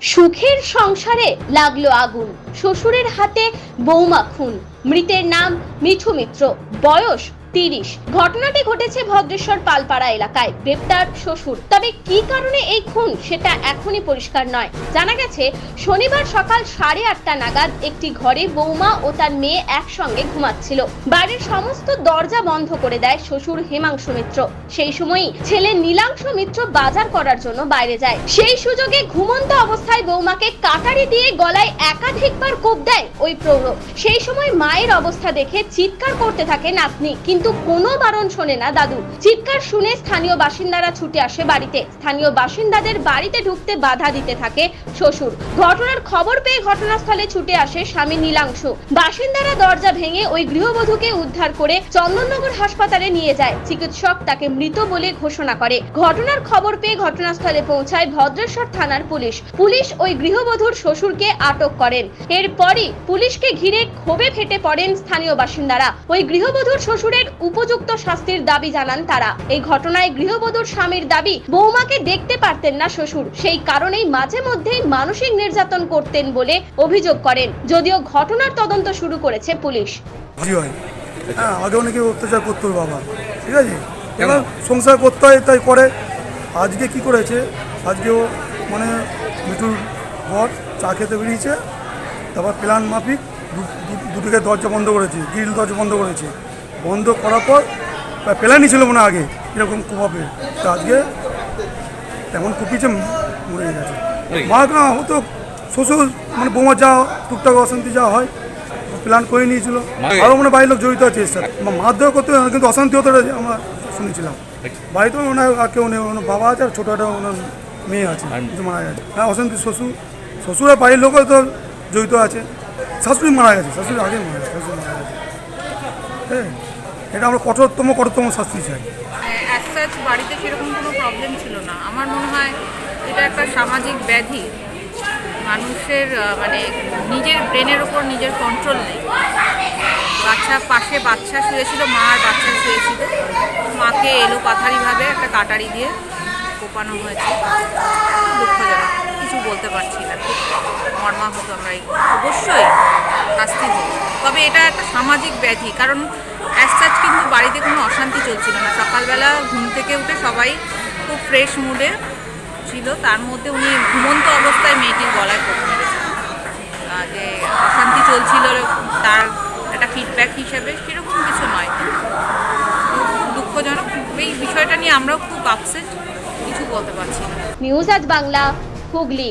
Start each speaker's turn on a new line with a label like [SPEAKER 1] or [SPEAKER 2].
[SPEAKER 1] সুখের সংসারে লাগল আগুন। শ্বশুরের হাতে বৌমা খুন। মৃতের নাম মিঠু মিত্র। বয়স তিরিশ। ঘটনাটি ঘটেছে ভদ্রেশ্বর পালপাড়া এলাকায়। গ্রেপ্তার শ্বশুর। তবে কি কারণে এই খুন, সেটা এখনই পরিষ্কার নয়। জানা গেছে, শনিবার সকাল সাড়ে আটটা নাগাদ একটি ঘরে বৌমা ও তার মেয়ে একসঙ্গে ঘুমাচ্ছিল। বাড়ির সমস্ত দরজা বন্ধ করে দেয় শ্বশুর হেমাংশু মিত্র। সেই সময়ই ছেলে নীলাংশু মিত্র বাজার করার জন্য বাইরে যায়। সেই সুযোগে ঘুমন্ত অবস্থায় বৌমাকে কাটারি দিয়ে গলায় একাধিকবার কোপ দেয় ওই প্রৌঢ় সেই সময় মায়ের অবস্থা দেখে চিৎকার করতে থাকে নাতনি কিন্তু কোনো বারণ শোনে না দাদু। চিৎকার শুনে স্থানীয় বাসিন্দারা ছুটে আসে বাড়িতে। স্থানীয় বাসিন্দাদের বাড়িতে ঢুকতে বাধা দিতে থাকে শ্বশুর। ঘটনার খবর পেয়ে ঘটনাস্থলে ছুটে আসে স্বামী নীলাংশু। বাসিন্দারা দরজা ভেঙে ওই গৃহবধূকে উদ্ধার করে চন্দননগর হাসপাতালে নিয়ে যায়। চিকিৎসক তাকে মৃত বলে ঘোষণা করে। ঘটনার খবর পেয়ে ঘটনাস্থলে পৌঁছায় ভদ্রেশ্বর থানার পুলিশ। পুলিশ ওই গৃহবধূর শ্বশুরকে আটক করেন। এরপরই পুলিশকে ঘিরে ক্ষোভে ফেটে পড়েন স্থানীয় বাসিন্দারা। ওই গৃহবধূর শ্বশুরের উপযুক্ত শাস্তির দাবি জানান তারা। এই ঘটনায় গৃহবধূর স্বামীর দাবি বৌমাকে দেখতে পারতেন না শ্বশুর। সেই কারণেই মাঝে মধ্যেই মানসিক নির্যাতন করতেন বলে অভিযোগ করেন। যদিও ঘটনার তদন্ত শুরু করেছে পুলিশ।
[SPEAKER 2] হয় আগে অনেকে অত্যাচার করতো বাবা। ঠিক আছে? এবার সংসার করতে হয় তাই করে। আজকে কি করেছে? আজকে ও মানে মিঠুর ঘর চা খেতে বেরিয়েছে। তারপর প্ল্যান মাফিক দু- দু- দুদিকে দরজা বন্ধ করেছে গ্রিল দরজা বন্ধ করেছে। বন্ধ করার পর প্ল্যানই ছিল মনে আগে এরকম হবে। তা আজকে তেমন কুপিছে মরে গেছে। মা হতো শ্বশুর মানে বৌমা যা টুকটাক অশান্তি যা হয় প্ল্যান করে নিয়েছিল। আরও মানে বাড়ির লোক জড়িত আছে সাথে মারধর করতে কিন্তু অশান্তি হতো আমরা শুনেছিলাম। বাড়িতেও ওনার আর কেউ নেই ওনার বাবা আছে আর ছোটো একটা ওনার মেয়ে আছে কিছু মারা গেছে। হ্যাঁ অশান্তি শ্বশুর শ্বশুর আর বাড়ির লোকও তো জড়িত আছে। শাশুড়ি মারা গেছে শাশুড়ি আগে মারা গেছে শাশুড়ি মারা গেছে। হ্যাঁ এটা আমরা কঠোরতম কঠোরতম শাস্তি চাই।
[SPEAKER 3] সাচ বাড়িতে সেরকম কোনো প্রবলেম ছিল না। আমার মনে হয় এটা একটা সামাজিক ব্যাধি। মানুষের মানে নিজের ব্রেনের ওপর নিজের কন্ট্রোল নেই। বাচ্চা পাশে বাচ্চা শুয়েছিল, মা আর বাচ্চা শুয়েছিল। মাকে এলো পাথারিভাবে একটা কাটারি দিয়ে কোপানো হয়েছে। দুঃখজনক, কিছু বলতে পারছি না। মর্মাহত আমরা অবশ্যই শাস্তি হোক তবে এটা একটা সামাজিক ব্যাধি, কারণ অ্যাজ সাচ কিন্তু বাড়িতে কোনো অশান্তি চলছিল না। সকালবেলা ঘুম থেকে উঠে সবাই খুব ফ্রেশ মুডে ছিল। তার মধ্যে উনি ঘুমন্ত অবস্থায় মেয়েটির গলায় মেরেছেন। যে অশান্তি চলছিল তার একটা ফিডব্যাক হিসাবে সেরকম কিছু নয়। দুঃখজনক এই বিষয়টা নিয়ে আমরাও খুব আপসেট কিছু বলতে পারছি না।
[SPEAKER 1] নিউজ আজ বাংলা, হুগলি।